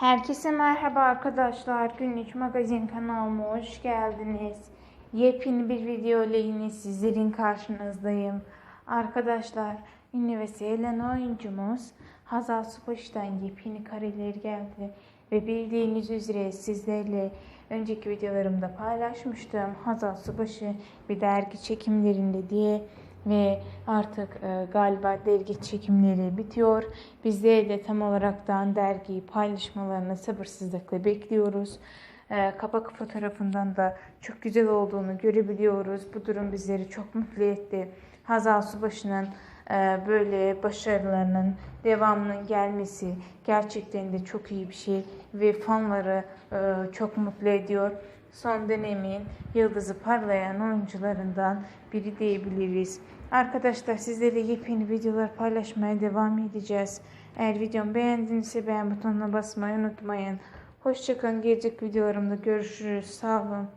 Herkese merhaba arkadaşlar. Günlük magazin kanalıma hoş geldiniz. Yepyeni bir video ile yine sizlerin karşınızdayım. Arkadaşlar ünlü ve sevilen oyuncumuz Hazal Subaşı'dan yepyeni kareler geldi. Ve bildiğiniz üzere sizlerle önceki videolarımda paylaşmıştım. Hazal Subaşı bir dergi çekimlerinde diye ve artık e, galiba dergi çekimleri bitiyor. Bizler de tam olaraktan dergiyi paylaşmalarını sabırsızlıkla bekliyoruz. E, kapak fotoğrafından da çok güzel olduğunu görebiliyoruz. Bu durum bizleri çok mutlu etti. Hazal Subaşı'nın böyle başarılarının devamının gelmesi gerçekten de çok iyi bir şey ve fanları e, çok mutlu ediyor. Son dönemin yıldızı parlayan oyuncularından biri diyebiliriz. Arkadaşlar sizlere yepyeni videolar paylaşmaya devam edeceğiz. Eğer videomu beğendinizse beğen butonuna basmayı unutmayın. Hoşçakalın. Gelecek videolarımda görüşürüz. Sağ olun.